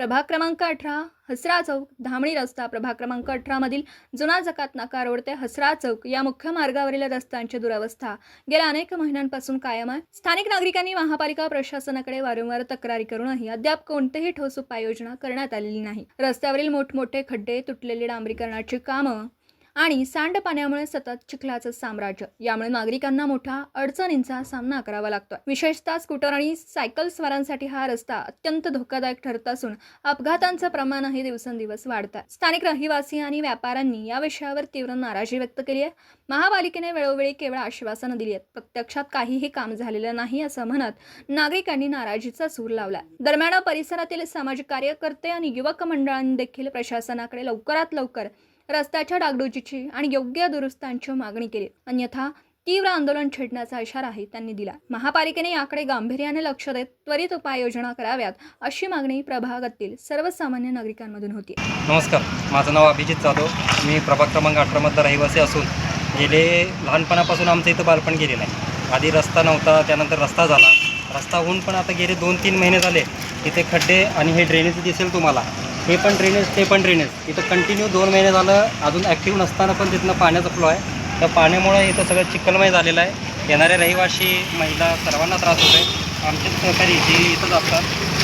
प्रभाग क्रमांक अठरा हसरा चौक धामणी रस्ता प्रभाग क्रमांक अठरामधील जुना जकात नाका रोड ते हसरा चौक या मुख्य मार्गावरील रस्त्यांची दुरवस्था. गेल्या अनेक महिन्यांपासून कायम आहे. स्थानिक नागरिकांनी महापालिका प्रशासनाकडे वारंवार तक्रारी करूनही अद्याप कोणतेही ठोस उपाययोजना करण्यात आलेली नाही. रस्त्यावरील मोठमोठे खड्डे तुटलेली डांबरीकरणाची कामं आणि सांडपाण्यामुळे सतत चिखलाचं साम्राज्य. यामुळे नागरिकांना मोठा अडचणींचा सामना करावा लागतो विशेषतः स्कूटर आणि सायकल स्वारांसाठी हा रस्ता अत्यंत धोकादायक ठरत असून अपघातांचं प्रमाणही दिवसेंदिवस वाढत आहे स्थानिक रहिवासी आणि व्यापाऱ्यांनी या विषयावर तीव्र नाराजी व्यक्त केली आहे. महापालिकेने वेळोवेळी केवळ आश्वासनं दिली आहेत. प्रत्यक्षात काहीही काम झालेलं नाही असं म्हणत नागरिकांनी नाराजीचा सूर लावला दरम्यान परिसरातील सामाजिक कार्यकर्ते आणि युवक मंडळांनी देखील प्रशासनाकडे लवकरात लवकर रस्त्याच्या डागडुजीची आणि योग्य दुरुस्तांची मागणी केली. अन्यथा तीव्र आंदोलन छेडण्याचा इशाराही त्यांनी दिला. महापालिकेने याकडे गांभीर्याने लक्ष देत त्वरित उपाययोजना कराव्यात अशी मागणी प्रभागातील सर्वसामान्य नागरिकांमधून होती. नमस्कार. माझं नाव अभिजित जाधव. मी प्रभाग क्रमांक अठरामधला रहिवासी असून गेले लहानपणापासून आमचं इथं बालपण गेलेलं आहे. आधी रस्ता नव्हता त्यानंतर रस्ता झाला. रस्ता होऊन पण आता गेले दोन तीन महिने झाले. इथे खड्डे आणि हे ड्रेनेज दिसेल तुम्हाला. हे पण ड्रेनेज ते पण ड्रेनेज इथं कंटिन्यू दोन महिने झालं अजून ॲक्टिव्ह नसताना पण तिथनं पाण्याचा फ्लो आहे. त्या पाण्यामुळं इथं सगळं चिखलमय झालेलं आहे. येणारे रहिवासी महिला सर्वांना त्रास होतो आहे आमचे सहकारी जे इथंच असतात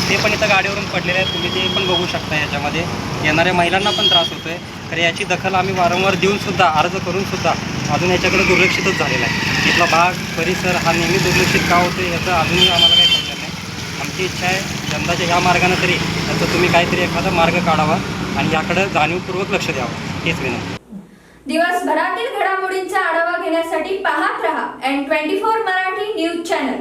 ते पण इथं गाडीवरून पडलेले आहेत. तुम्ही ते पण बघू शकता याच्यामध्ये. येणाऱ्या महिलांना पण त्रास होतो आहे तर याची दखल आम्ही वारंवार देऊनसुद्धा अर्ज करूनसुद्धा अजून याच्याकडे दुर्लक्षितच झालेला आहे. इथला भाग परिसर हा नेहमी दुर्लक्षित का होतो याचं अजूनही आम्हाला काही समजत नाही. आमची इच्छा आहे यंदाच्या ह्या मार्गानं तरी याचं तुम्ही काहीतरी एखादा मार्ग काढावा आणि याकडं जाणीवपूर्वक लक्ष द्यावं. हेच विनंती. दिवसभरातील घडामोडींचा आढावा घेण्यासाठी पाहत रहा N twenty four Marathi news channel.